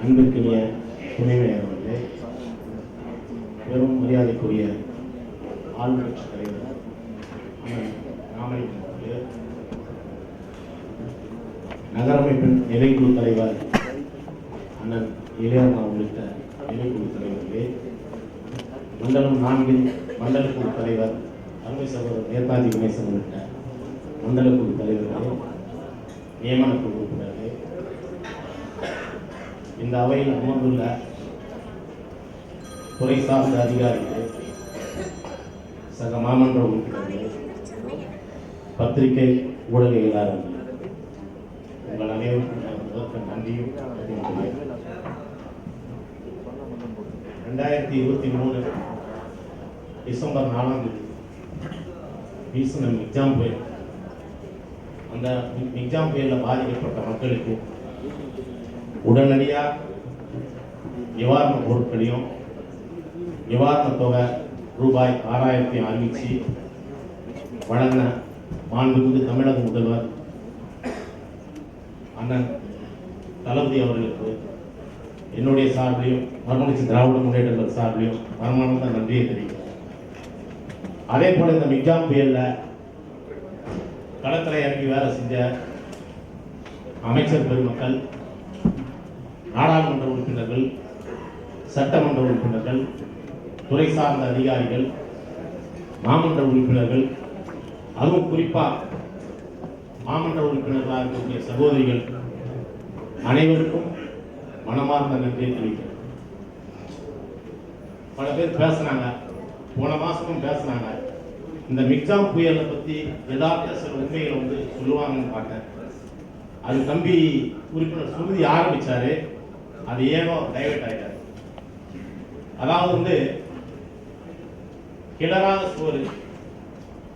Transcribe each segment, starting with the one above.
அன்பிற்கினிய துணைமையர் அவர்களே பெரும் மரியாதைக்குரிய ஆளுங்கட்சி தலைவர் ராமலிங்கம் அவர்களே நகரமைப்பின் நிலைக்குழு தலைவர் அண்ணன் இளையண்ணா உள்ளிட்ட நிலைக்குழு தலைவர்களே மண்டலம் நான்கின் மண்டல குழு தலைவர் அருமை சகோதரர் நேதாஜி கணேசன் உள்ளிட்ட மண்டல குழு தலைவர்களே நியமன குழு இந்த அவையில் அமர்ந்துள்ள துறை சார்ந்த அதிகாரிகள் சக மாமன்ற உறுப்பினர்கள் பத்திரிகை ஊடகவியலாளர்களே உங்கள் அனைவருக்கும் முதற்க நன்றியும் ரெண்டாயிரத்தி இருபத்தி மூணு டிசம்பர் நாலாம் தேதி வீசின எக்ஸாம் புயல் அந்த எக்ஸாம் புயலில் பாதிக்கப்பட்ட மக்களுக்கு உடனடியாக நிவாரண பொருட்களையும் நிவாரண தொகை ரூபாய் ஆறாயிரத்தை அறிவித்து வழங்கின மாண்புமிகு தமிழக முதல்வர் அண்ணன் தளபதி அவர்களுக்கு என்னுடைய சார்பிலையும் மறுமலர்ச்சி திராவிட முன்னேற்ற சார்பிலையும் மனமார்ந்த நன்றியை தெரிவிக்கிறேன். அதே போல் இந்த மிக்ஜாம் புயலில் களத்தில் இறங்கி வேலை செஞ்ச அமைச்சர் பெருமக்கள் நாடாளுமன்ற உறுப்பினர்கள் சட்டமன்ற உறுப்பினர்கள் துறை சார்ந்த அதிகாரிகள் மாமன்ற உறுப்பினர்கள் அதுவும் குறிப்பாக மாமன்ற உறுப்பினர்களாக இருக்கக்கூடிய சகோதரிகள் அனைவருக்கும் மனமார்ந்த நன்றியை தெரிவிக்கிறேன். பல பேர் பேசுனாங்க. போன மாசமும் பேசுனாங்க. இந்த மிக்ஸாம் புயலை பற்றி யதார்த்த சில உண்மைகளை வந்து சொல்லுவாங்கன்னு பார்த்தேன். அது தம்பி உறுப்பினர் சுருதி ஆரம்பித்தார் அது ஏனோ டைவர்ட் ஆயிட்டாரு. அதாவது வந்து கிளறாத சோறு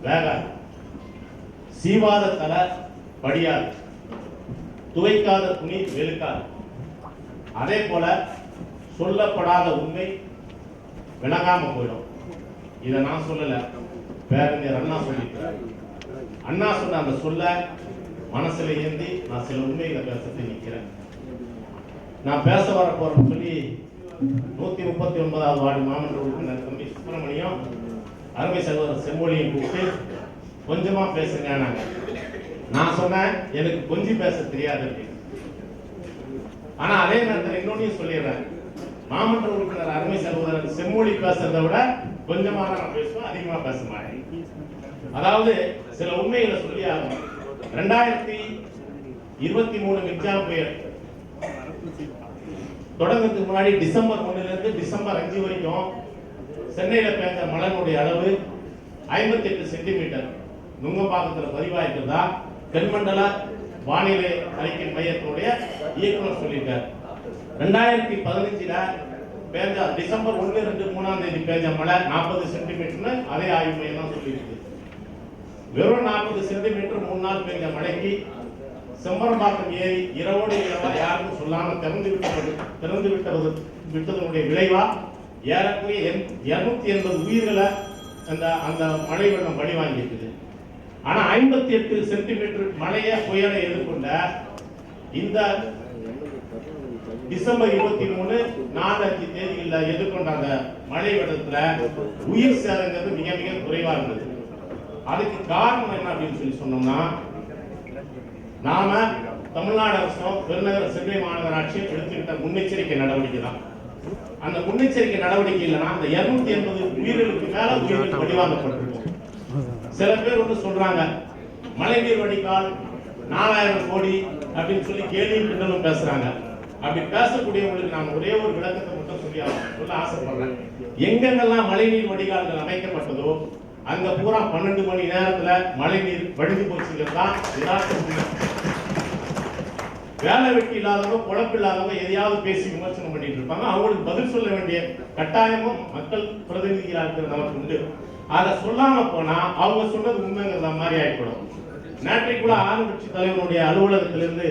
வேகாது. சீவாத தலை படியாது. துவைக்காத துணி வெளுக்காது. அதே போல சொல்லப்படாத உண்மை விளங்காம போயிடும். இதை நான் சொல்லல. பேரறிஞர் அண்ணா சொல்லியிருக்கிறார் அண்ணா சொன்ன அந்த சொல்ல மனசுல ஏந்தி நான் சில உண்மைகளை பேசத்தை நிற்கிறேன் நான் பேச வர போறேன்னு சொல்லி நூத்தி முப்பத்தி ஒன்பதாவது வார்டு மாமன்ற உறுப்பினர் தம்பி சுப்பிரமணியம் அருமை சகோதரர் செம்மொழியை கூப்பிட்டு கொஞ்சமா பேசுங்க நாங்க. நான் சொன்னேன் எனக்கு கொஞ்சம் பேச தெரியாது ஆனா அதே நேரத்தில் இன்னொன்னையும் சொல்லிடுறேன். மாமன்ற உறுப்பினர் அருமை சகோதரர் செம்மொழி பேசுறதை விட கொஞ்சமாக நான் பேசுவேன் அதிகமா பேச மாட்டேன். அதாவது சில உண்மைகளை சொல்லி ஆகணும். ரெண்டாயிரத்தி இருபத்தி மூணு மிக்ஜாம் புயல் தொடங்கறதுக்கு முன்னாடி டிசம்பர் ஒண்ணுல இருந்து டிசம்பர் அஞ்சு வரைக்கும் சென்னையில பெய்த மழையினுடைய அளவு ஐம்பத்தி எட்டு சென்டிமீட்டர். நுங்கம்பாக்கத்துல பதிவாயிருக்கிறதா? தென்மண்டல வானிலை அறிக்கை மையத்தினுடைய இயக்குனர் சொல்லியிருக்கார். ரெண்டாயிரத்தி பதினஞ்சுல பேஞ்ச டிசம்பர் ஒன்று ரெண்டு மூணாம் தேதி பேஞ்ச மழை நாற்பது சென்டிமீட்டர்னு அதே ஆய்வு மையம் தான் சொல்லியிருக்கு. வெறும் நாற்பது சென்டிமீட்டர் மூணு நாள் பெய்ஞ்ச மழைக்கு செம்பரம்பாக்கம் ஏரி இரவோடு இரவா யாருக்கும் சொல்லாமல் திறந்து விட்டது திறந்து விட்டது விட்டதனுடைய விளைவா? ஏறக்குறைய இருநூத்தி எண்பது உயிர்களை அந்த அந்த மழை வெள்ளம் பலி வாங்கியிருக்குது. ஆனா ஐம்பத்தி எட்டு சென்டிமீட்டர் மழையை புயலை எதிர்கொண்ட இந்த டிசம்பர் இருபத்தி மூணு நாலு அஞ்சு தேதிகளில் எதிர்கொண்ட அந்த மழை வெள்ளத்துல உயிர் சேதங்கிறது மிக மிக குறைவா இருந்தது. அதுக்கு காரணம் என்ன அப்படின்னு சொல்லி சொன்னோம்னா நாம தமிழ்நாடு அரசும் பெருநகர சென்னை மாநகராட்சியும் எடுத்துக்கிட்ட முன்னெச்சரிக்கை நடவடிக்கை தான். அந்த முன்னெச்சரிக்கை நடவடிக்கை இல்லைன்னா அந்த இருநூத்தி எண்பது உயிர்களுக்கு மேல உயிர்கள் வடிவாங்கப்பட்டிருக்கும் சில பேர் வந்து சொல்றாங்க மழைநீர் வடிகால் நாலாயிரம் கோடி அப்படின்னு சொல்லி கேள்வியும் கிண்டலும் பேசுறாங்க. அப்படி பேசக்கூடியவங்களுக்கு நான் ஒரே ஒரு விளக்கத்தை மட்டும் சொல்லி சொல்ல ஆசைப்படுறேன். எங்கெங்கெல்லாம் மழைநீர் வடிகால்கள் அமைக்கப்பட்டதோ அங்க பூரா பன்னெண்டு மணி நேரத்துல மழைநீர் வடிந்து போச்சுங்கிறது தான் யதார்த்த வேலை வெட்டி இல்லாதவங்க குழப்பு இல்லாதவங்க எதையாவது பேசி விமர்சனம் பண்ணிட்டு இருப்பாங்க. அவங்களுக்கு பதில் சொல்ல வேண்டிய கட்டாயமும் மக்கள் பிரதிநிதிகளாக இருக்கிற நமக்கு உண்டு. அதை சொல்லாம போனா அவங்க சொன்னது உண்மைங்கிறத மாதிரி ஆகிவிடும் நேற்றைக்கு கூட ஆளுங்கட்சி தலைவருடைய அலுவலகத்திலிருந்து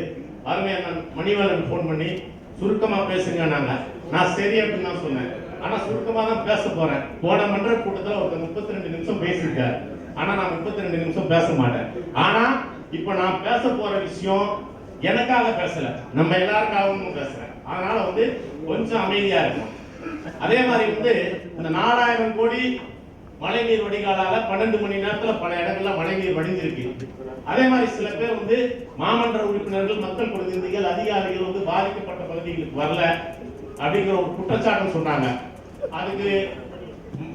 அருமை மணிவாளன் மணிவேலன் ஃபோன் பண்ணி சுருக்கமா பேசுங்க நாங்க. நான் சரி அப்படின்னு தான் சொன்னேன். ஆனா சுருக்கமா தான் பேச போறேன். போன மன்ற கூட்டத்தில் ஒருத்தர் முப்பத்தி ரெண்டு நிமிஷம் பேசியிருக்காரு. ஆனா நான் முப்பத்தி ரெண்டு நிமிஷம் பேச மாட்டேன். ஆனா இப்ப நான் பேச போற விஷயம் எனக்காக பேசல. நம்ம எல்லாருக்காகவும் பேசுறேன் அதனால வந்து கொஞ்சம் அமைதியா இருக்கும் அதே மாதிரி வந்து இந்த நாலாயிரம் கோடி மழைநீர் வடிகாலால பன்னெண்டு மணி நேரத்துல பல இடங்கள்ல மழைநீர் வடிஞ்சிருக்கு. அதே மாதிரி சில பேர் வந்து மாமன்ற உறுப்பினர்கள் மக்கள் பிரதிநிதிகள் அதிகாரிகள் வந்து பாதிக்கப்பட்ட பகுதிகளுக்கு வரல அப்படிங்கிற ஒரு குற்றச்சாட்டு சொன்னாங்க. அதுக்கு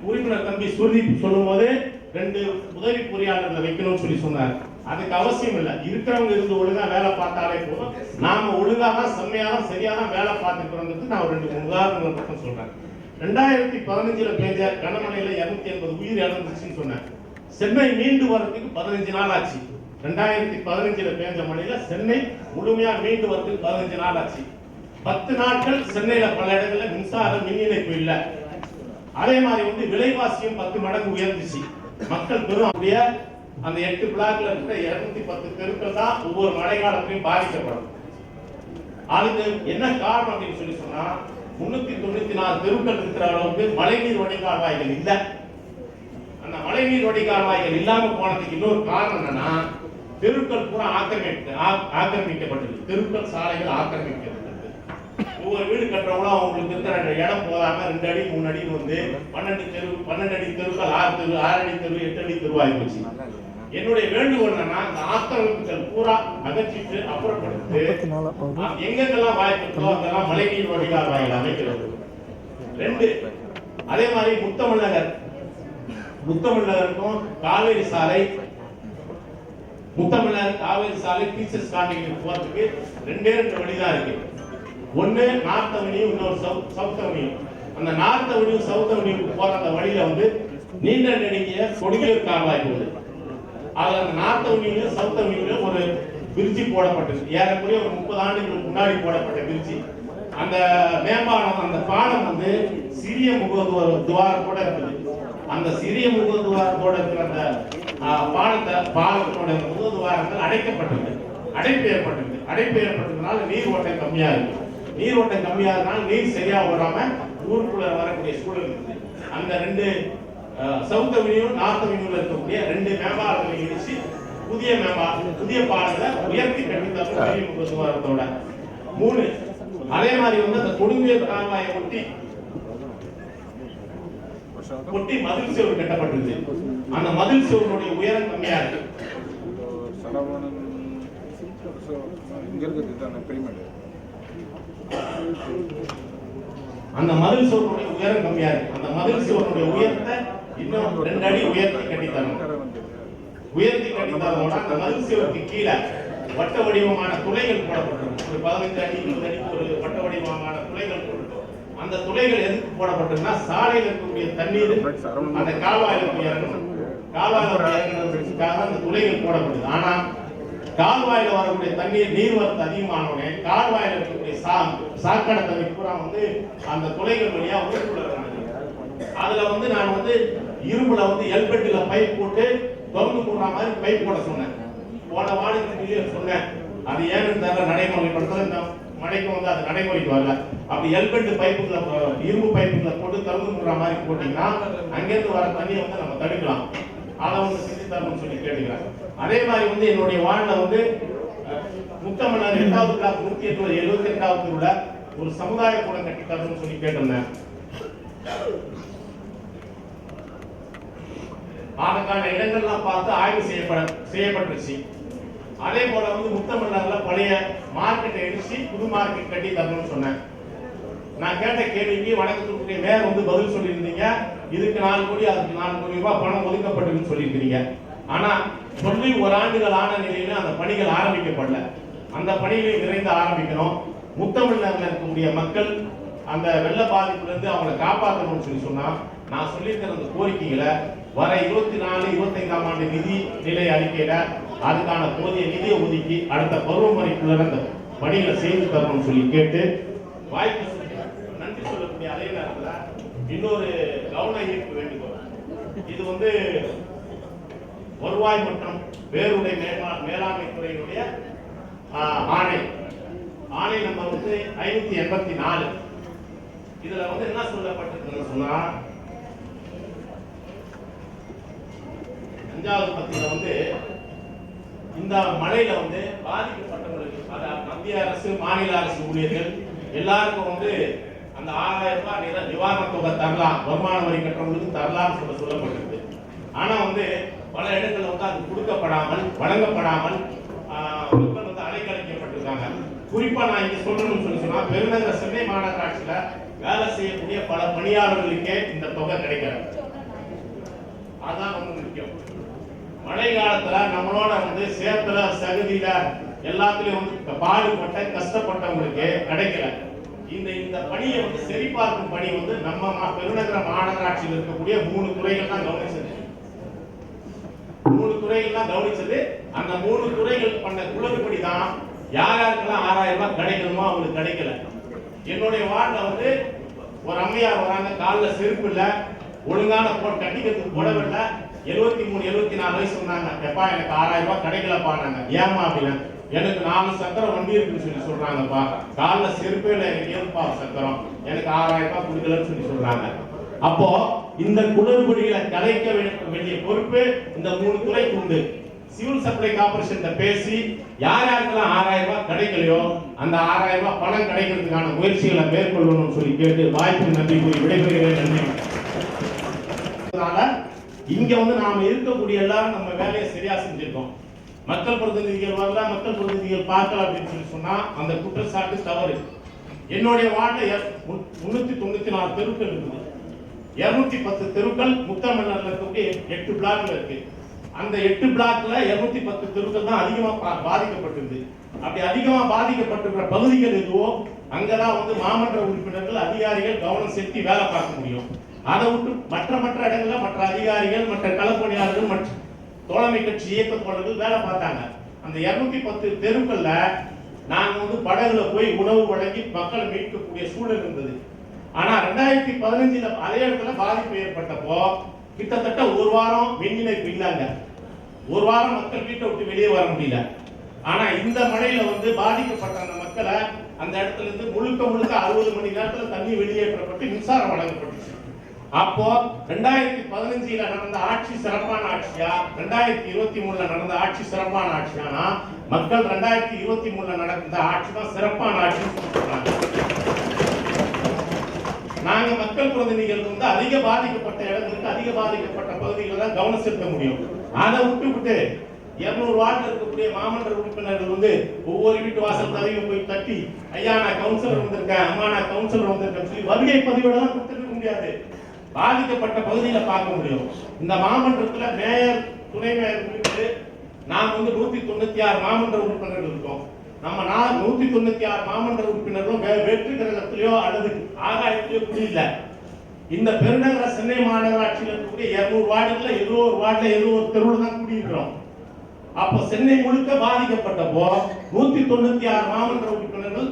உறுப்பினர் தம்பி சுருதி சொல்லும்போது ரெண்டு உதவி பொறியாளர்களை வைக்கணும்னு சொல்லி சொன்னார். அதுக்கு அவசியம் இல்லை. இருக்கிறவங்க இருந்து ஒழுங்கா வேலை பார்த்தாலே போதும். நாம ஒழுங்காக செம்மையாக சரியான வேலை பார்த்துக்கிறோங்கிறது நான் ஒரு ரெண்டு உதாரணங்கள் மட்டும் சொல்றேன். ரெண்டாயிரத்தி பதினஞ்சுல பேஞ்ச கனமழையில இருநூத்தி எண்பது உயிர் இழந்துச்சுன்னு சொன்னேன் சென்னை மீண்டு வர்றதுக்கு பதினஞ்சு நாள் ஆச்சு. ரெண்டாயிரத்தி பதினஞ்சுல பேஞ்ச மழையில சென்னை முழுமையா மீண்டு வரதுக்கு பதினஞ்சு நாள் ஆச்சு. பத்து நாட்கள் சென்னையில பல இடங்கள்ல மின்சார மின் இணைப்பு இல்லை. அதே மாதிரி வந்து விலைவாசியும் பத்து மடங்கு உயர்ந்துச்சு. மக்கள் பெரும் அப்படியே அந்த எட்டு பிளாக்ல இருக்கிற இருநூத்தி பத்து தெருக்கள் தான் ஒவ்வொரு மழை காலத்திலையும் பாதிக்கப்படும். அதுக்கு என்ன காரணம் அப்படின்னு சொல்லி சொன்னா முன்னூத்தி தொண்ணூத்தி நாலு தெருக்கள் இருக்கிற அளவுக்கு மழைநீர் வடிகால்வாய்கள் இல்லை. அந்த மழைநீர் வடிகால்வாய்கள் இல்லாம போனதுக்கு இன்னொரு காரணம் என்னன்னா தெருக்கள் பூரா ஆக்கிரமிக்க ஆ- ஆக்கிரமிக்கப்பட்டது. தெருக்கள் சாலைகள் ஆக்கிரமிக்கப்பட்டது. ஒவ்வொரு வீடு கட்டுறவங்களும் அவங்களுக்கு இருக்கிற இடம் போதாம ரெண்டு அடி மூணு அடி வந்து பன்னெண்டு தெரு பன்னெண்டு அடி தெருக்கள் ஆறு தெரு ஆறு அடி தெரு எட்டு அடி தெருவாகி போச்சு. என்னுடைய வேண்டுகோள் என்னன்னா இந்த ஆக்கிரமிப்புகள் பூரா அகற்றிட்டு அப்புறப்படுத்தி எங்கெங்கெல்லாம் வாய்ப்பு இருக்கோ அங்கெல்லாம் மழைநீர் வடிகால் வாயில் அமைக்கிறது. ரெண்டு அதே மாதிரி முத்தமிழகர் முத்தமிழகருக்கும் காவேரி சாலை முத்தமிழர் காவேரி சாலை டீச்சர்ஸ் காலனிக்கு போறதுக்கு ரெண்டே ரெண்டு வழிதான் இருக்கு. ஒண்ணு நார்த் அவனியும் இன்னொரு சவுத் சவுத் அவனியும் அந்த நார்த் அவனியும் சவுத் அவனியும் போற அந்த வழியில வந்து நீண்ட நெடுங்கிய கொடியூர் கால்வாய் போகுது. அதில் அந்த நார்த் அவனியும் சவுத் அவனியும் ஒரு பிரிட்ஜி போடப்பட்டது. ஏறக்குறைய ஒரு முப்பது ஆண்டுகளுக்கு முன்னாடி போடப்பட்ட பிரிட்ஜி அந்த மேம்பாலம் அந்த பாலம் வந்து சிறிய முக துவாரத்தோட இருக்குது அந்த சிறிய முக துவாரத்தோட இருக்கிற அந்த பாலத்தை பாலத்தோட முக அடைக்கப்பட்டது. அடைப்பு ஏற்பட்டது அடைப்பு ஏற்பட்டதுனால நீர் ஓட்டம் கம்மியா இருக்கு நீர் ஓட்டம் கம்மியாக இருந்தாலும் நீர் சரியா ஓடாம ஊருக்குள்ள வரக்கூடிய சூழல் இருக்குது. அந்த ரெண்டு சவுத் அவென்யூ நார்த் அவென்யூல இருக்கக்கூடிய ரெண்டு மேம்பாலங்களை இடிச்சு புதிய மேம்பா புதிய பாலங்களை உயர்த்தி கட்டித்தரணும் பெரிய முகத்துவாரத்தோட மூணு அதே மாதிரி வந்து அந்த கொடுங்குயர் கால்வாயை ஒட்டி ஒட்டி மதில் சுவர் கட்டப்பட்டது அந்த மதில் சுவருடைய உயரம் கம்மியா இருக்கு. அந்த மதில் சுவருடைய உயரம் கம்மியா இருக்கு. அந்த மதில் சுவருடைய உயரத்தை இன்னும் ரெண்டு அடி உயர்த்தி கட்டித்தரணும் உயர்த்தி கட்டித்தரோட அந்த மதில் சுவருக்கு கீழே வட்ட வடிவமான துளைகள் போடப்பட்டிருக்கும். ஒரு பதினைந்து அடி இருபது அடிக்கு ஒரு வட்ட வடிவமான துளைகள் போட்டிருக்கும். அந்த துளைகள் எதுக்கு போடப்பட்டிருக்குன்னா சாலையில் இருக்கக்கூடிய தண்ணீர் அந்த கால்வாயில் இறங்கணும். கால்வாயில் போய் அந்த துளைகள் போடப்படுது. ஆனா கால்வாயில் வரக்கூடிய தண்ணீர் நீர்வரத்து அதிகமானவுடனே கால்வாயில் இருக்கக்கூடிய சா சாக்கடை தண்ணி பூரா வந்து அந்த துளைகள் வழியா ஊருக்குள்ள அதுல வந்து நான் வந்து இரும்புல வந்து எல்பெட்டில பைப் போட்டு தொடர்ந்து போடுற மாதிரி பைப் போட சொன்னேன். போன வாடகை சொன்னேன். அது ஏன்னு தர நடைமுறைப்படுத்தல? இந்த மழைக்கு வந்து அது நடைமுறைக்கு வரல. அப்படி எல்பெட் பைப்புகளை இரும்பு பைப்புகளை போட்டு திறந்து போடுற மாதிரி போட்டீங்கன்னா அங்கேருந்து வர தண்ணியை வந்து நம்ம தடுக்கலாம். அதை வந்து செஞ்சு தரணும்னு சொல்லி கேட்டுக்கிறேன் அதே மாதிரி வந்து என்னுடைய வார்டில் வந்து முத்தமன்னர் எட்டாவது கிளாஸ் நூத்தி எட்டு எழுபத்தி ரெண்டாவது உள்ள ஒரு சமுதாய கூடம் கட்டி தரணும்னு சொல்லி கேட்டிருந்தேன். அதற்கான இடங்கள்லாம் பார்த்து ஆய்வு செய்யப்பட செய்யப்பட்டுருச்சு. அதே போல வந்து முத்தமிழ்நாடுல பழைய மார்க்கெட்டை எடுத்து புது மார்க்கெட் கட்டி தரணும்னு சொன்னேன். நான் கேட்ட கேள்விக்கு வணக்கத்துக்குரிய மேயர் வந்து பதில் சொல்லியிருந்தீங்க. இதுக்கு நாலு கோடி அதுக்கு நாலு கோடி ரூபாய் பணம் ஒதுக்கப்பட்டதுன்னு சொல்லியிருக்கீங்க ஆனா சொல்லி ஒரு ஆண்டுகள் ஆன நிலையில அந்த பணிகள் ஆரம்பிக்கப்படல. அந்த பணிகளை விரைந்து ஆரம்பிக்கணும். முத்தமிழ்நாட்டில் இருக்கக்கூடிய மக்கள் அந்த வெள்ள பாதிப்புலேருந்து அவங்களை காப்பாற்றணும்னு சொல்லி சொன்னா நான் சொல்லியிருக்கிற அந்த கோரிக்கைகளை வர இருபத்தி நாலு இருபத்தைந்தாம் ஆண்டு நிதி நிலை அறிக்கையில அதுக்கான போதிய நிதியை ஒதுக்கி அடுத்த பருவமழைக்குள்ள அந்த பணிகளை செய்து தரணும்னு சொல்லி கேட்டு வாய்ப்பு நன்றி சொல்லக்கூடிய அதே நேரத்தில் இன்னொரு கவன ஈர்ப்பு வேண்டுகோள். இது வந்து வருவாய் மற்றும் வேறுடைய மேலா மேலாண்மை துறையினுடைய ஆணை. ஆணை நம்பர் வந்து ஐநூத்தி எண்பத்தி நாலு. இதுல வந்து என்ன சொல்லப்பட்டிருக்குன்னு சொன்னா அஞ்சாவது பத்தியில வந்து இந்த மழையில வந்து பாதிக்கப்பட்டவங்களுக்கு அதாவது மத்திய அரசு மாநில அரசு ஊழியர்கள் எல்லாருக்கும் வந்து அந்த ஆறாயிரம் ரூபாய் நிர- நிவாரணத் தொகை தரலாம் வருமான வரி கட்டுறவங்களுக்கு தரலாம்னு சொல்ல சொல்லப்பட்டிருக்கு. ஆனா வந்து பல இடங்கள்ல வந்து அது கொடுக்கப்படாமல் வழங்கப்படாமல் மக்கள் வந்து அலைக்கழிக்கப்பட்டிருக்காங்க. குறிப்பா நான் இங்க சொல்லணும்னு சொல்லி சொன்னா பெருநகர சென்னை மாநகராட்சியில வேலை செய்யக்கூடிய பல பணியாளர்களுக்கே இந்த தொகை கிடைக்கிறது. அதான் ரொம்ப முக்கியம். மழை காலத்துல நம்மளோட வந்து சேத்துல சகுதியில எல்லாத்துலயும் வந்து பாடுபட்ட கஷ்டப்பட்டவங்களுக்கு கிடைக்கல. இந்த இந்த பணியை வந்து சரிபார்க்கும் பணி வந்து நம்ம மா- பெருநகர மாநகராட்சியில் இருக்கக்கூடிய மூணு துறைகள் தான் கவனிச்சது. மூணு துறைகள் தான் கவனிச்சது. அந்த மூணு துறைகள் பண்ண குளறுபடி தான் யார் யாருக்கெல்லாம் ஆறாயிரம் ரூபாய் கிடைக்கணுமோ அவங்களுக்கு கிடைக்கல. என்னுடைய வார்டில் வந்து ஒரு அம்மையார் வராங்க. காலில் செருப்பு இல்லை ஒழுங்கான போட் கட்டிக்கிறதுக்கு புடவை இல்ல எழுபத்தி மூணு எழுபத்தி நாலு வயசு சொன்னாங்க. எப்பா எனக்கு ஆறாயிரம் ரூபாய் கிடைக்கலப்பா நாங்க. ஏமா அப்படின்னா எனக்கு நாலு சக்கரம் வண்டி இருக்குன்னு சொல்லி சொல்றாங்கப்பா. காலில் செருப்பே எனக்கு ஏதுப்பா சக்கரம்? எனக்கு ஆறாயிரம் ரூபாய் கொடுக்கலன்னு சொல்லி சொல்றாங்க. அப்போ இந்த குளறுபடிகளை கலைக்க வேண்டிய பொறுப்பு இந்த மூணு துறைக்கு உண்டு. சிவில் சப்ளை கார்பரேஷன் பேசி யார் யாருக்கெல்லாம் ஆறாயிரம் ரூபாய் கிடைக்கலையோ அந்த ஆறாயிரம் ரூபாய் பணம் கிடைக்கிறதுக்கான முயற்சிகளை மேற்கொள்ளணும்னு சொல்லி கேட்டு வாய்ப்பு நன்றி கூறி விடைபெறுகிறேன். நன்றி. அதனால இங்க வந்து நாம இருக்கக்கூடிய எல்லாரும் நம்ம வேலையை சரியா செஞ்சிருக்கோம். மக்கள் பிரதிநிதிகள் வரல மக்கள் பிரதிநிதிகள் பார்க்கல அப்படின்னு சொல்லி சொன்னா அந்த குற்றச்சாட்டு தவறு. என்னுடைய வார்டில் முன்னூத்தி தொண்ணூத்தி நாலு தெருக்கள் இருக்குது. இருநூத்தி பத்து தெருக்கள் முத்தமிழ்நாட்டில் இருக்கக்கூடிய எட்டு பிளாக்ல இருக்கு. அந்த எட்டு பிளாக்ல இருநூத்தி பத்து தெருக்கள் தான் அதிகமா பா- பாதிக்கப்பட்டிருக்கு அப்படி அதிகமா பாதிக்கப்பட்டிருக்கிற பகுதிகள் எதுவோ அங்கதான் வந்து மாமன்ற உறுப்பினர்கள் அதிகாரிகள் கவனம் செலுத்தி வேலை பார்க்க முடியும். அதை விட்டு மற்ற மற்ற இடங்கள்ல மற்ற அதிகாரிகள் மற்ற களப்பணியாளர்கள் மற்ற தோழமை கட்சி இயக்கத்தோழர்கள் வேலை பார்த்தாங்க. அந்த இருநூத்தி பத்து தெருக்கள்ல நாங்க வந்து படகுல போய் உணவு வழங்கி மக்களை மீட்கக்கூடிய சூழல் இருந்தது. ஆனா ரெண்டாயிரத்தி பதினஞ்சுல அதே இடத்துல பாதிப்பு ஏற்பட்டப்போ கிட்டத்தட்ட ஒரு வாரம் மின் இணைப்பு இல்லைங்க. ஒரு வாரம் மக்கள் வீட்டை விட்டு வெளியே வர முடியல. ஆனா இந்த மழையில வந்து பாதிக்கப்பட்ட அந்த மக்களை அந்த இடத்துல இருந்து முழுக்க முழுக்க அறுபது மணி நேரத்துல தண்ணி வெளியேற்றப்பட்டு மின்சாரம் வழங்கப்பட்டுச்சு அப்போ ரெண்டாயிரத்தி பதினஞ்சுல நடந்த ஆட்சி சிறப்பான ஆட்சியா? ரெண்டாயிரத்தி இருபத்தி மூணுல நடந்த ஆட்சி சிறப்பான ஆட்சியானா? மக்கள் ரெண்டாயிரத்தி இருபத்தி மூணுல நடந்த ஆட்சி தான் சிறப்பான ஆட்சின்னு சொல்றாங்க நாங்க மக்கள் பிரதிநிதிகள் வந்து அதிக பாதிக்கப்பட்ட இடங்களுக்கு அதிக பாதிக்கப்பட்ட பகுதிகளில் தான் கவனம் செலுத்த முடியும். அதை விட்டு விட்டு இருநூறு வார்டில் இருக்கக்கூடிய மாமன்ற உறுப்பினர்கள் வந்து ஒவ்வொரு வீட்டு வாசல் கதவையும் போய் தட்டி ஐயா நான் கவுன்சிலர் வந்திருக்கேன் அம்மா நான் கவுன்சிலர் வந்திருக்கேன் சொல்லி வருகை பதிவோட தான் கொடுத்துருக்க முடியாது. பாதிக்கப்பட்ட பகுதியில பார்க்க முடியும். இந்த மாமன்றத்துல மேயர் துணை மேயர் குறித்து நாம் வந்து நூத்தி தொண்ணூத்தி ஆறு மாமன்ற உறுப்பினர்கள் இருக்கோம். நம்ம நான் நூத்தி தொண்ணூத்தி ஆறு மாமன்ற உறுப்பினர்களும் வெற்றி கிரகத்திலேயோ அல்லது ஆகாயத்திலேயோ குடியில்ல இந்த பெருநகர சென்னை மாநகராட்சியில் இருக்கக்கூடிய இருநூறு வார்டுகள்ல ஏதோ ஒரு வார்டுல ஏதோ ஒரு தெருவில் தான் குடியிருக்கிறோம். அப்போ சென்னை முழுக்க பாதிக்கப்பட்டப்போ நூத்தி தொண்ணூத்தி ஆறு மாமன்ற உறுப்பினர்கள்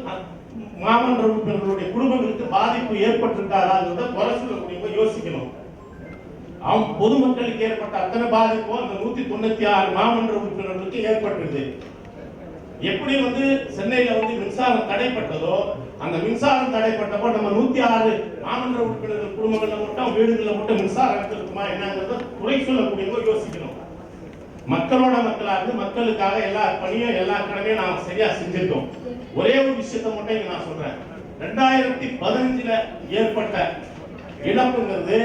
மாமன்ற உறுப்பினர்களுடைய குடும்பங்களுக்கு பாதிப்பு ஏற்பட்டிருக்காதாங்கிறத குறை சொல்லக்கூடியவங்க யோசிக்கணும். அவன் பொதுமக்களுக்கு ஏற்பட்ட அத்தனை பாதிப்பும் அந்த நூத்தி தொண்ணூத்தி ஆறு மாமன்ற உறுப்பினர்களுக்கு ஏற்பட்டது எப்படி வந்து சென்னையில வந்து மின்சாரம் தடைப்பட்டதோ அந்த மின்சாரம் தடைப்பட்டப்போ நம்ம நூத்தி ஆறு மாமன்ற உறுப்பினர்கள் குடும்பங்கள்ல மட்டும் வீடுகளில் மட்டும் மின்சாரம் எடுத்திருக்குமா என்னங்கிறத குறை சொல்லக்கூடியவங்க யோசிக்கணும். மக்களோட மக்களா இருந்து மக்களுக்காக எல்லா பணியும் எல்லா கடமையும் நாம சரியா செஞ்சிருக்கோம். ஒரே ஒரு விஷயத்தை மட்டும் இங்க நான் சொல்றேன். ரெண்டாயிரத்தி பதினஞ்சுல ஏற்பட்ட இழப்புங்கிறது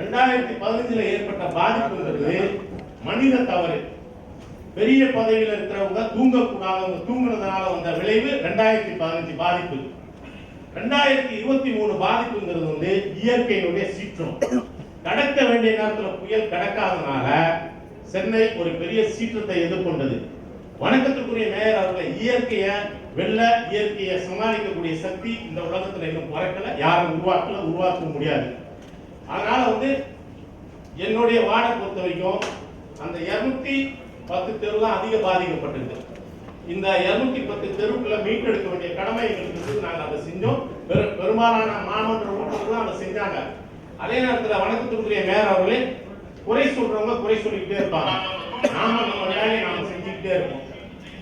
ரெண்டாயிரத்தி பதினஞ்சுல ஏற்பட்ட பாதிப்புங்கிறது மனித தவறு. பெரிய பதவியில இருக்கிறவங்க தூங்கக்கூடாதவங்க தூங்குறதுனால வந்த விளைவு ரெண்டாயிரத்தி பதினஞ்சு பாதிப்பு. ரெண்டாயிரத்தி இருபத்தி மூணு பாதிப்புங்கிறது வந்து இயற்கையினுடைய சீற்றம். கடக்க வேண்டிய நேரத்தில் புயல் கடக்காதனால சென்னை ஒரு பெரிய சீற்றத்தை எதிர்கொண்டது. வணக்கத்துக்குரிய மேயர் அவர்களை இயற்கையை வெள்ள இயற்கையை சமாளிக்கக்கூடிய சக்தி இந்த உலகத்துல இன்னும் பிறக்கல யாரும் உருவாக்கல உருவாக்க முடியாது. அதனால வந்து என்னுடைய வார்டை பொறுத்த வரைக்கும் அந்த இருநூத்தி பத்து தெருலாம் அதிக பாதிக்கப்பட்டிருக்கு. இந்த இருநூத்தி பத்து தெருவுக்குள்ள மீட்டெடுக்க வேண்டிய கடமை எங்களுக்கு நாங்கள் அதை செஞ்சோம். பெரு- பெரும்பாலான மாமன்ற உறுப்பினர்களும் அதை செஞ்சாங்க. அதே நேரத்தில் வணக்கத்துக்குரிய மேயர் அவர்களே குறை சொல்றவங்க குறை சொல்லிக்கிட்டே இருப்பாங்க. நாம நம்ம வேலையை நாம செஞ்சுக்கிட்டே இருப்போம்.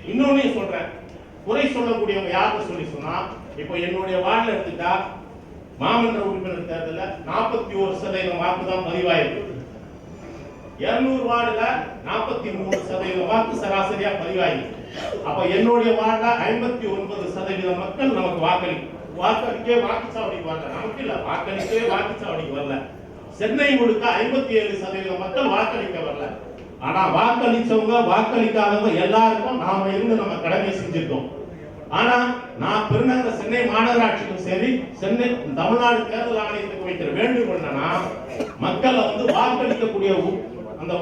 இன்னொன்னு சொல்றேன். குறை சொல்லக்கூடியவங்க யாருக்கு சொல்லி சொன்னா இப்போ என்னுடைய வார்டில் எடுத்துட்டா மாமன்ற உறுப்பினர் தேர்தலில் நாற்பத்தி ஒரு சதவீதம் வாக்கு தான் பதிவாயிருக்கு. இருநூறு வார்டுல நாற்பத்தி மூணு சதவீதம் வாக்கு சராசரியா பதிவாயிருக்கு. அப்ப என்னுடைய வார்டுல ஐம்பத்தி ஒன்பது சதவீத மக்கள் நமக்கு வாக்களிக்கும். வாக்களிக்கே வாக்குச்சாவடிக்கு வரல. நமக்கு இல்ல வாக்களிக்கவே வாக்குச்சாவடிக்கு வரல. சென்னை முழுக்க ஐம்பத்தி ஏழு சதவீத மக்கள் வாக்களிக்க வரல. ஆனா வாக்களிச்சவங்க வாக்களிக்காதவங்க எல்லாருக்கும் நாம இருந்து நம்ம கடமை செஞ்சிருக்கோம். ஆனா நான் பெருநகர சென்னை மாநகராட்சிக்கும் சரி சென்னை தமிழ்நாடு தேர்தல் ஆணையத்துக்கு வைக்கிற வேண்டுகோள் என்னன்னா மக்களை வந்து வாக்களிக்கக்கூடிய உ- அந்த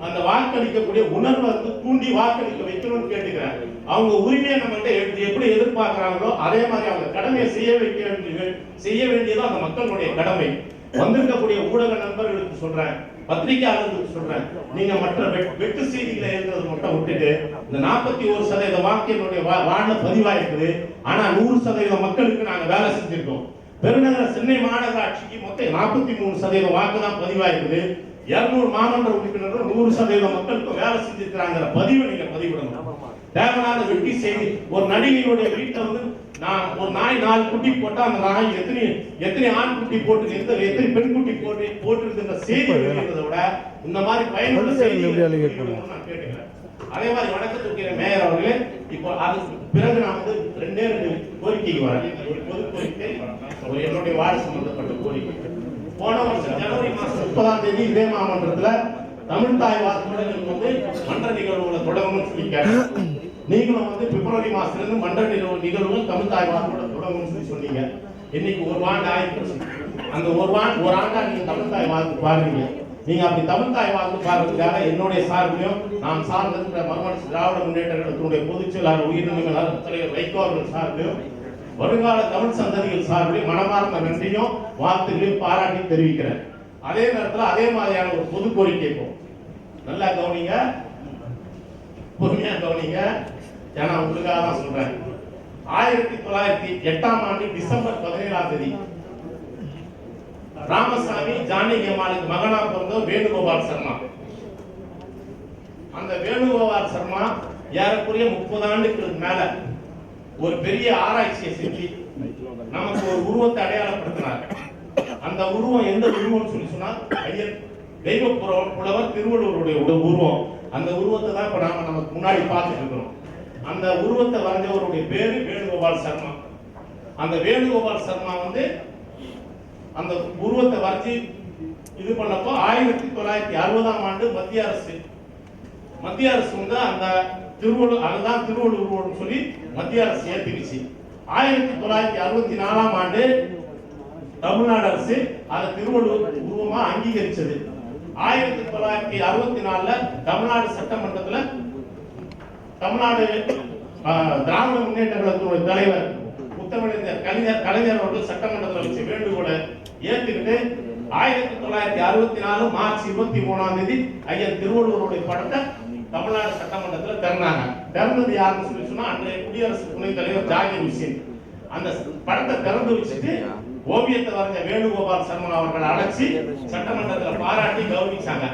அந்த வாக்களிக்கக்கூடிய உணர்வை வந்து தூண்டி வாக்களிக்க வைக்கணும்னு கேட்டுக்கிறேன். அவங்க உரிமையை நம்மகிட்ட எடுத்து எப்படி எதிர்பார்க்கிறாங்களோ அதே மாதிரி அவங்க கடமையை செய்ய வைக்க வேண்டிய செய்ய வேண்டியது அந்த மக்களுடைய கடமை. வந்திருக்கக்கூடிய ஊடக நண்பர்களுக்கு சொல்றேன். பத்திரிகையாளர்களுக்கு சொல்றேன். நீங்க மற்ற வெட்டு செய்திகளை எழுதுறது மட்டும் விட்டுட்டு இந்த நாற்பத்தி ஒரு சதவீத வாக்கியங்களுடைய என்னுடைய வா- பதிவாயிருக்குது. ஆனா நூறு சதவீத மக்களுக்கு நாங்க வேலை செஞ்சிருக்கோம். பெருநகர சென்னை மாநகராட்சிக்கு மொத்தம் நாற்பத்தி மூணு சதவீத வாக்கு தான் பதிவாயிருக்குது. இருநூறு மாமன்ற உறுப்பினர்கள் நூறு சதவீத மக்களுக்கு வேலை செஞ்சிருக்கிறாங்கிற பதிவை நீங்க பதிவிடணும். தேவையான வெட்டி செய்தி ஒரு நடிகையுடைய வீட்டில் வந்து நான் ஒரு நாய் நாலு குட்டி போட்டா அந்த நாய் எத்தனை எத்தனை ஆண் குட்டி போட்டு எத்தனை எத்தனை பெண் குட்டி போட்டு போட்டிருக்கின்ற செய்தி வெளியிடுறதை விட இந்த மாதிரி பயனுள்ள செய்தி நான் கேட்டுக்கிறேன். அதே மாதிரி வணக்கத்துக்குரிய மேயர் அவர்களே இப்போ அதுக்கு பிறகு நான் வந்து ரெண்டே ரெண்டு கோரிக்கைக்கு வரேன். ஒரு பொது கோரிக்கை என்னுடைய வார்டு சம்பந்தப்பட்ட கோரிக்கை. போன வருஷம் ஜனவரி மாசம் முப்பதாம் தேதி இதே மாமன்றத்துல தமிழ் தாய் வாக்குடன் வந்து மன்ற நிகழ்வுகளை தொடங்கணும்னு சொல்லி கேட்டேன். நீங்களும் வந்து பிப்ரவரி மாசத்துல இருந்து மன்ற நிகழ்வு நிகழ்வுகள் தமிழ் தாய் வாக்குடன் சொல்லி சொன்னீங்க. இன்னைக்கு ஒரு ஆண்டு ஆயிடுச்சு அந்த ஒரு ஆண்டு ஒரு ஆண்டா நீங்க தமிழ் தாய் வாக்கு பாடுறீங்க நீங்க அப்படி தமிழ் தாய் வாக்கு பாடுறதுக்காக என்னுடைய சார்பிலையும் நாம் சார்ந்திருக்கிற மர்மன் திராவிட முன்னேற்ற கழகத்தினுடைய பொதுச் செயலாளர் உயிரினங்கள் தலைவர் வைகோ அவர்கள் சார்பிலும் வருங்கால தமிழ் சந்ததிகள் சார்பில் மனமார்ந்த நன்றியும் வாழ்த்துக்களையும் பாராட்டி தெரிவிக்கிறேன். அதே நேரத்தில் அதே மாதிரியான ஒரு பொது கோரிக்கை நல்லா கவனிங்க. பொறுமையா கவனிங்க. ஏன்னா உங்களுக்காக தான் சொல்றேன். ஆயிரத்தி தொள்ளாயிரத்தி எட்டாம் ஆண்டு டிசம்பர் பதினேழாம் தேதி ராமசாமி ஜானகி அம்மாளுக்கு மகனா பிறந்த வேணுகோபால் சர்மா. அந்த வேணுகோபால் சர்மா ஏறக்குறைய முப்பது ஆண்டுகளுக்கு மேல ஒரு பெரிய ஆராய்ச்சியை செஞ்சு நமக்கு ஒரு உருவத்தை அடையாளப்படுத்தினார். அந்த உருவம் எந்த உருவம்னு சொல்லி சொன்னா ஐயர் தெய்வ புலவர் திருவள்ளுவருடைய உருவம். அந்த உருவத்தை தான் இப்ப நாம நமக்கு முன்னாடி பார்த்துட்டு அந்த உருவத்தை வரைஞ்சவருடைய பேரு வேணுகோபால் சர்மா. அந்த வேணுகோபால் சர்மா வந்து அந்த உருவத்தை வரைஞ்சி இது பண்ணப்போ ஆயிரத்தி தொள்ளாயிரத்தி அறுபதாம் ஆண்டு மத்திய அரசு. மத்திய அரசு வந்து அந்த திருவள்ளு அதுதான் திருவள்ளுவர் சொல்லி மத்திய அரசு ஏத்துக்கிச்சு ஆயிரத்தி தொள்ளாயிரத்தி அறுபத்தி நாலாம் ஆண்டு தமிழ்நாடு அரசு அதை திருவள்ளுவர் உருவமா அங்கீகரிச்சது. ஆயிரத்தி தொள்ளாயிரத்தி அறுபத்தி நாலுல தமிழ்நாடு சட்டமன்றத்துல தமிழ்நாடு திராவிட முன்னேற்ற கழகத்தினுடைய தலைவர் முத்தமிழர் கலைஞர் கலைஞர் அவர்கள் சட்டமன்றத்தில் வச்சு வேண்டுகோளை ஏற்றுக்கிட்டு ஆயிரத்தி தொள்ளாயிரத்தி அறுபத்தி நாலு மார்ச் இருபத்தி மூணாம் தேதி ஐயன் திருவள்ளுவருடைய படத்தை தமிழ்நாடு சட்டமன்றத்தில் திறந்தாங்க. திறந்தது யாருன்னு சொல்லி சொன்னா அன்றைய குடியரசு துணைத் தலைவர் ஜாகிர் ஹுசேன். அந்த படத்தை திறந்து வச்சுட்டு ஓவியத்தை வரைஞ்ச வேணுகோபால் சர்மா அவர்கள் அழைச்சி சட்டமன்றத்தில் பாராட்டி கௌரவிச்சாங்க.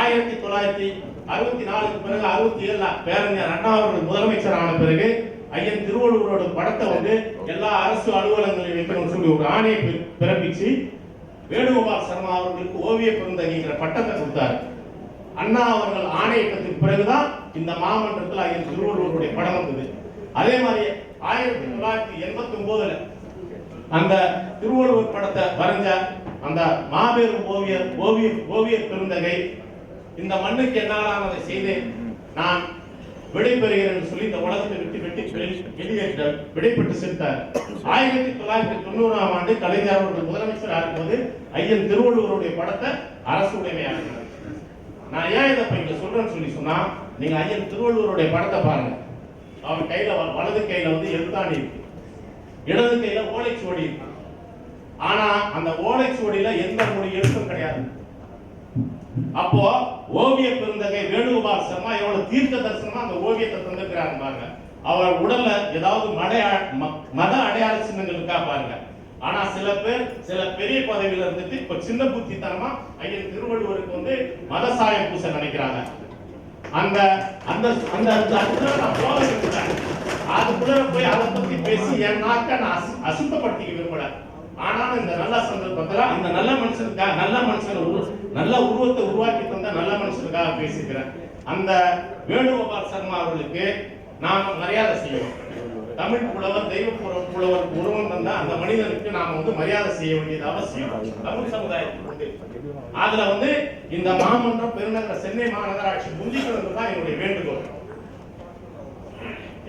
ஆயிரத்தி தொள்ளாயிரத்தி அறுபத்தி நாலுக்கு பிறகு அறுபத்தி ஏழுல பேரறிஞர் அண்ணா அவர்கள் முதலமைச்சர் ஆன பிறகு ஐயன் திருவள்ளுவரோட படத்தை வந்து எல்லா அரசு அலுவலகங்களிலும் வைக்கணும்னு சொல்லி ஒரு ஆணையை பிறப்பிச்சு வேணுகோபால் சர்மா அவர்களுக்கு ஓவிய பெருந்தகைங்கிற பட்டத்தை கொடுத்தாரு. அண்ணா அவர்கள் ஆணையிட்டதுக்கு பிறகுதான் இந்த மாமன்றத்தில் ஐயன் திருவள்ளுவருடைய படம் வந்தது. அதே மாதிரி ஆயிரத்தி தொள்ளாயிரத்தி எண்பத்தி ஒன்பதுல அந்த திருவள்ளுவர் படத்தை வரைஞ்ச அந்த மாபெரும் ஓவியர் ஓவிய ஓவியர் பெருந்தகை இந்த மண்ணுக்கு என்னால் அதை செய்தேன். நான் விடைபெறுகிறேன் சொல்லி இந்த உலகத்தை விட்டு வெட்டி வெளியேற்ற விடைபெற்று சென்றார். ஆயிரத்தி தொள்ளாயிரத்தி தொண்ணூறாம் ஆண்டு கலைஞர் அவர்கள் முதலமைச்சராக இருக்கும்போது ஐயன் திருவள்ளுவருடைய படத்தை அரசு உடைமையாக்கினார். நான் ஏன் இதை இப்ப இங்க சொல்றேன்னு சொல்லி சொன்னா நீங்க ஐயன் திருவள்ளுவருடைய படத்தை பாருங்க. அவர் கையில வ- வலது கையில வந்து எழுத்தாணி இருக்கு. இடது கையில ஓலைச்சுவடி இருக்கு. ஆனா அந்த ஓலைச்சுவடியில எந்த மொழி எழுத்தும் கிடையாது. அப்போ ஓவிய பெருந்தகை வேணுகோபால் சர்மா எவ்வளவு தீர்க்க தரிசனமா அந்த ஓவியத்தை தந்திருக்கிறாரு பாருங்க. அவர் உடல்ல ஏதாவது மடை மத அடையாள சின்னங்கள் இருக்கா பாருங்க. ஆனா சில பேர் சில பெரிய பதவியில இருந்துட்டு இப்ப சின்ன புத்தித்தனமா ஐயன் திருவள்ளுவருக்கு வந்து மத சாயம் பூச நினைக்கிறாங்க. அந்த அந்த அந்த அதுக்குள்ள போய் அதை பத்தி பேசி என் நாக்க நான் அசுத்தப்படுத்திக்க விரும்பல. ஆனாலும் இந்த நல்ல சந்தர்ப்பத்துல இந்த நல்ல மனுஷனுக்காக நல்ல மனுஷன் உரு நல்ல உருவத்தை உருவாக்கி தந்த நல்ல மனுஷனுக்காக பேசிக்கிறேன் அந்த வேணுகோபால் சர்மா அவர்களுக்கு நாம் மரியாதை செய்யணும். தமிழ் புலவர் தெய்வ புலவர் உருவம் தந்த அந்த மனிதனுக்கு நாம வந்து மரியாதை செய்ய வேண்டியது அவசியம். தமிழ் சமுதாயத்துக்கு உண்டு. அதுல வந்து இந்த மாமன்றம் பெருநகர சென்னை மாநகராட்சி முந்திக்கணும் தான் என்னுடைய வேண்டுகோள்.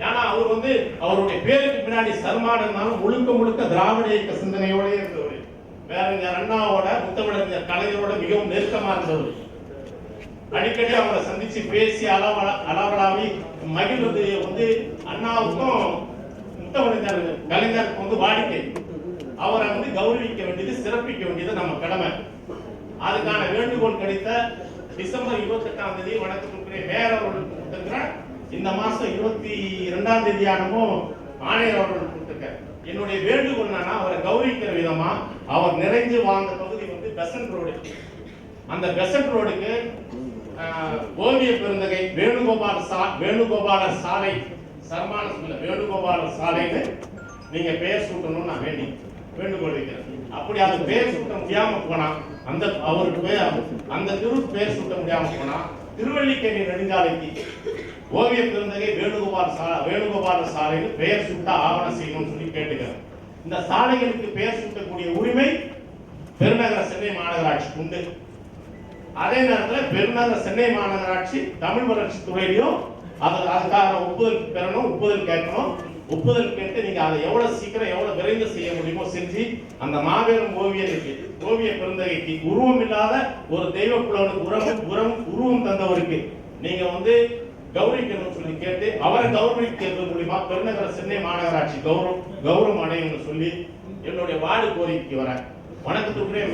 ஏன்னா அவர் வந்து அவருடைய பேருக்கு பின்னாடி சர்மான் இருந்தாலும் முழுக்க முழுக்க திராவிட இயக்க சிந்தனையோட இருந்தவர். வேறறிஞர் அண்ணாவோட முத்தமிழறிஞர் கலைஞரோட மிகவும் நெருக்கமா இருந்தவர். அடிக்கடி அவரை சந்திச்சு பேசி அளவலா அளவலாவி மகிழ்வது வந்து அண்ணாவுக்கும் முத்தமிழறிஞர் கலைஞருக்கு வந்து வாடிக்கை. அவரை வந்து கௌரவிக்க வேண்டியது சிறப்பிக்க வேண்டியது நம்ம கடமை. அதுக்கான வேண்டுகோள் கிடைத்த டிசம்பர் இருபத்தி எட்டாம் தேதி வணக்கத்துக்குரிய மேயர் அவர்கள் இந்த மாசம் இருபத்தி இரண்டாம் தேதி ஆனமும் ஆணையர் அவர்கள் கொடுத்திருக்க என்னுடைய வேண்டுகோள் என்னன்னா அவரை கௌரவிக்கிற விதமா அவர் நிறைஞ்சு வாழ்ந்த பகுதி வந்து பெசன்ட் ரோடு. அந்த பெசன்ட் ரோடுக்கு ஓவிய பெருந்தகை வேணுகோபால சா வேணுகோபாலர் சாலை சர்மான சொல்ல வேணுகோபால சாலைன்னு நீங்க பெயர் சூட்டணும்னு நான் வேண்டி வேண்டுகோள் வைக்கிறேன். அப்படி அது பெயர் சூட்ட முடியாம போனா அந்த அவருக்கு அந்த திரு பெயர் சூட்ட முடியாம போனா திருவள்ளிக்கேணி நெடுஞ்சாலைக்கு ஓவிய பெருந்தகை வேணுகோபால் சா வேணுகோபால சாலைக்கு பெயர் சுட்ட ஆவணம் செய்யணும்னு சொல்லி கேட்டுக்கிறேன். இந்த சாலைகளுக்கு பெயர் சுட்டக்கூடிய உரிமை பெருநகர சென்னை மாநகராட்சிக்கு உண்டு. அதே நேரத்தில் பெருநகர சென்னை மாநகராட்சி தமிழ் வளர்ச்சி துறையிலையும் அது அதுக்காக ஒப்புதல் பெறணும் ஒப்புதல் கேட்கணும். ஒப்புதல் கேட்டு நீங்க அதை எவ்வளவு சீக்கிரம் எவ்வளவு விரைந்து செய்ய முடியுமோ செஞ்சு அந்த மாபெரும் ஓவியனுக்கு ஓவிய பெருந்தகைக்கு உருவம் இல்லாத ஒரு தெய்வ புலவனுக்கு உரம் உறவு உருவம் தந்தவருக்கு நீங்க வந்து கௌரவிக்கணும்னு சொல்லி கேட்டு அவரை கௌரவிக்கிறது மூலியமா பெருநகர சென்னை மாநகராட்சி கௌரவம் கௌரவம் அடையும்னு சொல்லி என்னுடைய வார்டு கோரிக்கை வர வணக்கத்துக்குரிய